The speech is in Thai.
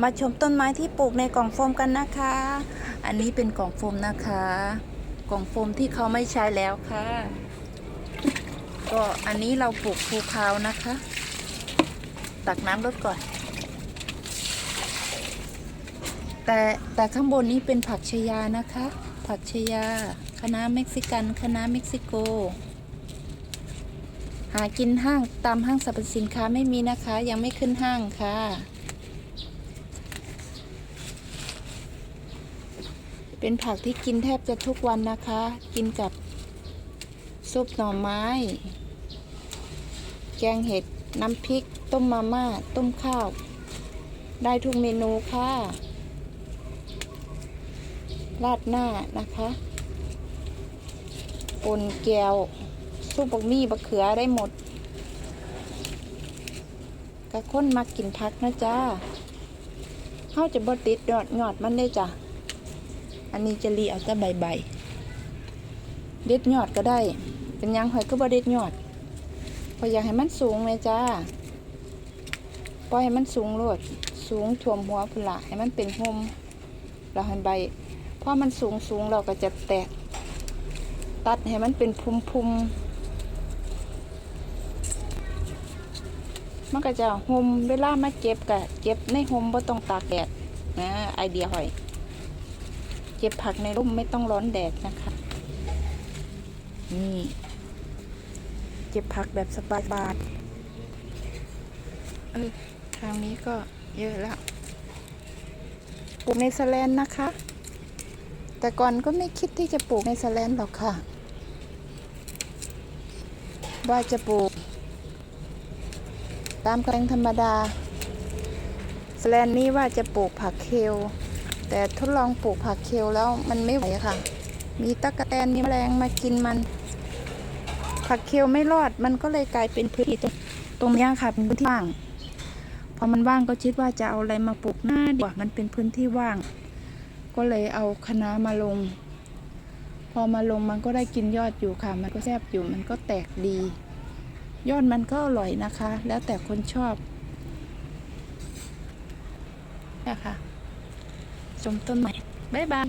มาชมต้นไม้ที่ปลูกในกล่องโฟมกันนะคะ อันนี้เป็นกล่องโฟมนะคะ กล่องโฟมที่เขาไม่ใช้แล้วค่ะ ก็อันนี้เราปลูกภูคานะคะ ตักน้ำลดก่อน แต่แต่ข้างบนนี้เป็นผักชยานะคะ ผักชยาคณะเม็กซิกันคณะเม็กซิโก หากินห้างตามห้างสรรพสินค้าไม่มีนะคะ ยังไม่ขึ้นห้างค่ะ เป็นผักที่กินแทบจะทุกวันนะคะ กินกับซุปหน่อไม้ แกงเห็ด น้ำพริก ต้มมาม่า ต้มข้าว ได้ทุกเมนูค่ะ ราดหน้านะคะปนแก้วซุปบักมี่บักเขือได้หมดกระค้นมากินพักนะจ้าเขาจะบดติดยอดยอดมันได้จ้ะ อันนี้จะรีเอาแต่ใบใบเด็ดยอดก็ได้ เป็นยังหอยก็บ่เด็ดยอดเพออยากให้มันสูงเลยจ้าปล่อยให้มันสูงโลดสูงถ่วมหัวพุ่นละให้มันเป็นห่มเราให้ใบพอมันสูงสูงเราก็จะแตก ตัดให้มันเป็นพุ่มพุ่มมันก็จะห่มเวลามาเก็บกะเก็บในห่มบ่ต้องตากแดดนะไอเดียหอย เก็บผักในร่มไม่ต้องร้อนแดดนะคะ นี่เก็บผักแบบสบายบาทเออทางนี้ก็เยอะแล้วปลูกในสแลนนะคะ แต่ก่อนก็ไม่คิดที่จะปลูกในสแลนหรอกค่ะ ว่าจะปลูก ตามแปลงธรรมดาสแลนนี้ว่าจะปลูกผักเคล แต่ทดลองปลูกผักเคลแล้วมันไม่ไหวค่ะ มีตะกะแตนมีแมลงมากินมัน ผักเคลไม่รอดมันก็เลยกลายเป็นพื้นที่ตรงนี้ค่ะเป็นพื้นที่ว่าง พอมันว่างก็คิดว่าจะเอาอะไรมาปลูกหน้าดีกว่ามันเป็นพื้นที่ว่าง ก็เลยเอาคะน้ามาลง พอมาลงมันก็ได้กินยอดอยู่ค่ะ มันก็แซ่บอยู่มันก็แตกดี ยอดมันก็อร่อยนะคะ แล้วแต่คนชอบนะคะ ชมต้นใหม่บ๊ายบาย